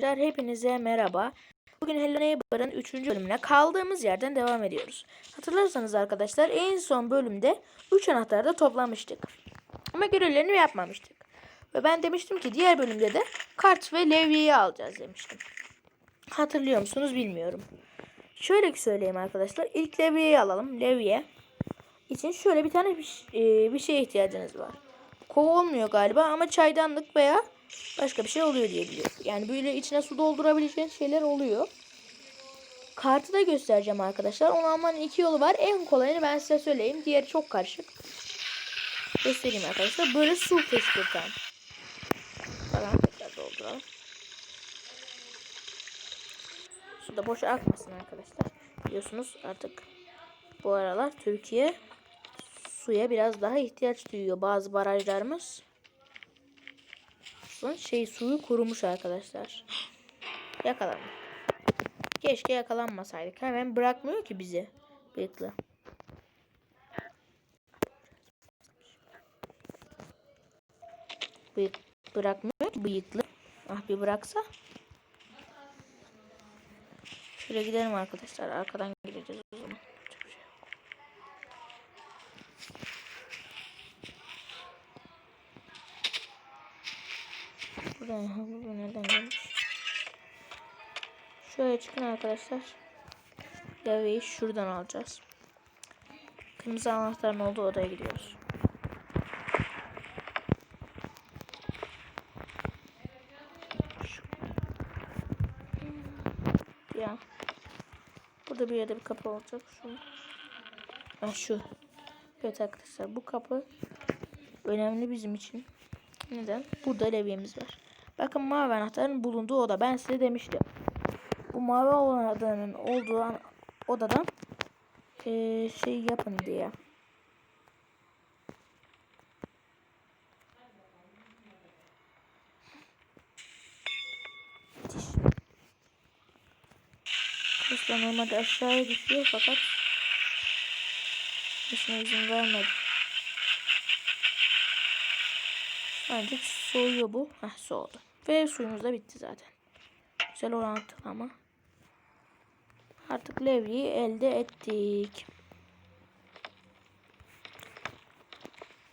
Arkadaşlar hepinize merhaba. Bugün Hello Neighbor'ın 3. bölümüne kaldığımız yerden devam ediyoruz. Hatırlarsanız arkadaşlar en son bölümde 3 anahtarı da toplamıştık. Ama görevlerini yapmamıştık. Ve ben demiştim ki diğer bölümde de kart ve levyeyi alacağız demiştim. Hatırlıyor musunuz bilmiyorum. Şöyle ki söyleyeyim arkadaşlar. İlk levyeyi alalım. Levye için şöyle bir tane bir, e, bir şeye ihtiyacınız var. Kova olmuyor galiba ama çaydanlık veya başka bir şey oluyor diye biliyorum. Yani böyle içine su doldurabileceğiniz şeyler oluyor. Kartı da göstereceğim arkadaşlar. Onu almanın iki yolu var. En kolayını ben size söyleyeyim. Diğeri çok karışık. Göstereyim arkadaşlar. Böyle su fışkırtan. Falan tekrar dolduralım. Su da boşa akmasın arkadaşlar. Biliyorsunuz artık bu aralar Türkiye suya biraz daha ihtiyaç duyuyor. Bazı barajlarımız Son şey suyu kurumuş arkadaşlar. Yakalandı. Keşke yakalanmasaydık. Hemen bırakmıyor ki bizi. Bekle. Bıyık bırakmıyor ki bıyıklı. Ah bir bıraksa. Şöyle gidelim arkadaşlar. Arkadan gideceğiz o zaman. Yapacak bir şey yok. Buraya bu nereden gelmiş? Şöyle çıkın arkadaşlar. Levyeyi şuradan alacağız. Kırmızı anahtarın olduğu odaya gidiyoruz. Ya. Burada bir yerde bir kapı olacak. Şu. Ha, şu. Evet arkadaşlar bu kapı önemli bizim için. Neden? Burada levyemiz var. Bakın mavi anahtarın bulunduğu oda. Ben size demiştim. Bu mavi anahtarın olduğu an- odadan eee, şey yapın diye. Kuşlar normalde aşağıya düşüyor fakat düşmeye izin vermedi. Ancak soğuyor bu. Heh soğudu. Ve suyumuz da bitti zaten. Güzel orantılı ama. Artık levyeyi elde ettik.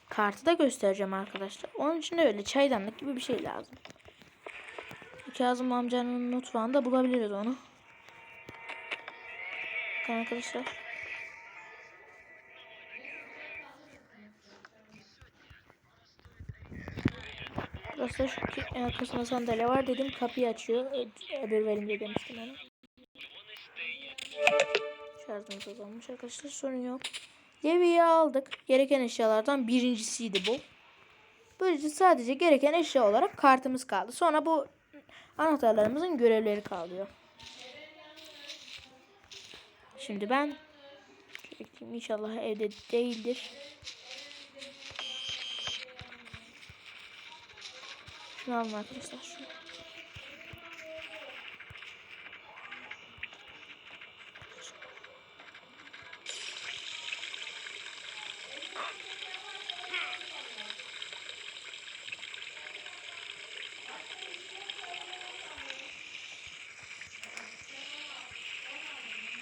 Kartı da göstereceğim arkadaşlar. Onun için de öyle çaydanlık gibi bir şey lazım. Kazım amcanın mutfağında bulabiliriz onu. Bakın arkadaşlar. Burası şu arkasında sandalye var dedim kapıyı açıyor. Öbür verimde demiştim onu. Şarjımız azalmış arkadaşlar sorun yok. Levyeyi aldık. Gereken eşyalardan birincisiydi bu. Böylece sadece gereken eşya olarak kartımız kaldı. Sonra bu anahtarlarımızın görevleri kalıyor. Şimdi ben inşallah evde değildir. Şunu alın arkadaşlar. Şunu.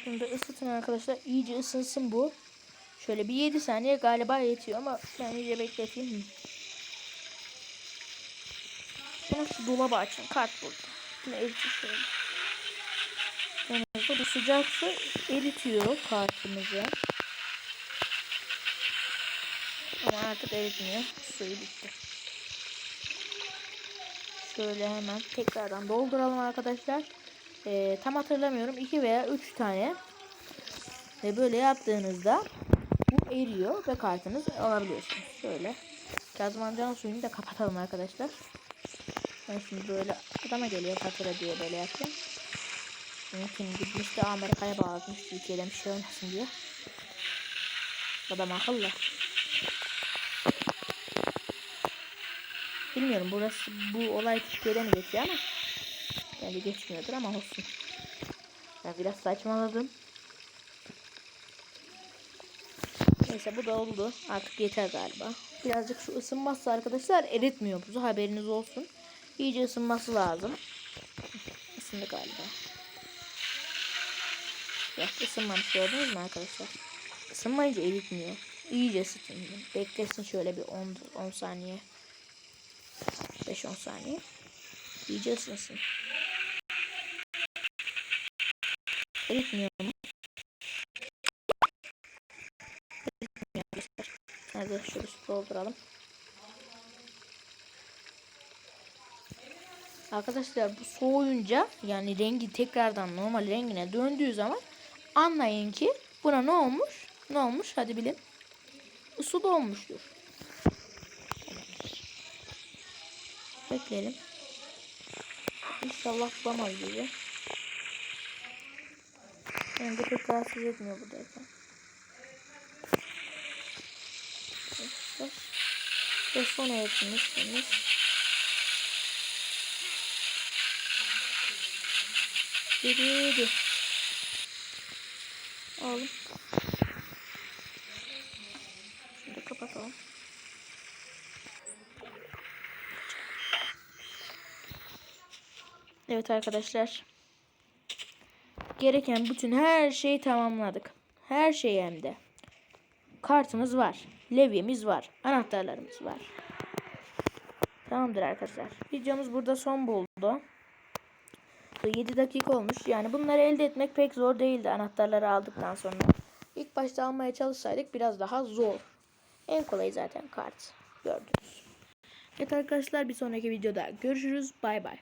Şimdi ısıtın arkadaşlar. İyice ısınsın bu. Şöyle bir 7 saniye galiba yetiyor ama ben iyice bekleteyim. Sonra şu dolabı açın. Kart burada. Bunu şöyle. Sonra bu sıcak su eritiyor kartımızı. Ama artık eritmiyor. Suyu bitti. Şöyle hemen tekrardan dolduralım arkadaşlar. Ee, tam hatırlamıyorum. 2 veya 3 tane. Ve böyle yaptığınızda bu eriyor ve kartınızı alabiliyorsunuz. Şöyle. Kazım amcanın suyunu da kapatalım arkadaşlar. Ben şimdi böyle adama geliyor fatura diye böyle yaptım. Mümkün gitmiş de Amerika'ya bağlamış Türkiye'den bir şey olmasın diye. Adam akıllı. Bilmiyorum burası bu olay Türkiye'de mi geçiyor ama bence geçmiyordur ama olsun. Ben biraz saçmaladım. Neyse bu da oldu. Artık yeter galiba. Birazcık şu ısınmazsa arkadaşlar eritmiyor buzu haberiniz olsun. İyice ısınması lazım. ısındı galiba. Yok ısınmamış gördünüz mü arkadaşlar? Isınmayınca eritmiyor. İyice ısıtın. Beklesin şöyle bir 10, 10 saniye. 5-10 saniye. İyice ısınsın. Eritmiyor mu? Eritmiyor arkadaşlar. Hadi şöyle su dolduralım. Arkadaşlar bu soğuyunca yani rengi tekrardan normal rengine döndüğü zaman anlayın ki buna ne olmuş? Ne olmuş? Hadi bilin. Su dolmuştur. Bekleyelim. İnşallah bulamaz bizi. Bence pek rahatsız etmiyor buradayken. Ve son eğitimimiz. Yürüdü. Oğlum. Şimdi kapatalım. Evet arkadaşlar. Gereken bütün her şeyi tamamladık. Her şey hem de. Kartımız var. Levyemiz var. Anahtarlarımız var. Tamamdır arkadaşlar. Videomuz burada son buldu. 7 dakika olmuş. Yani bunları elde etmek pek zor değildi anahtarları aldıktan sonra. İlk başta almaya çalışsaydık biraz daha zor. En kolay zaten kart. Gördünüz. Evet arkadaşlar bir sonraki videoda görüşürüz. Bay bay.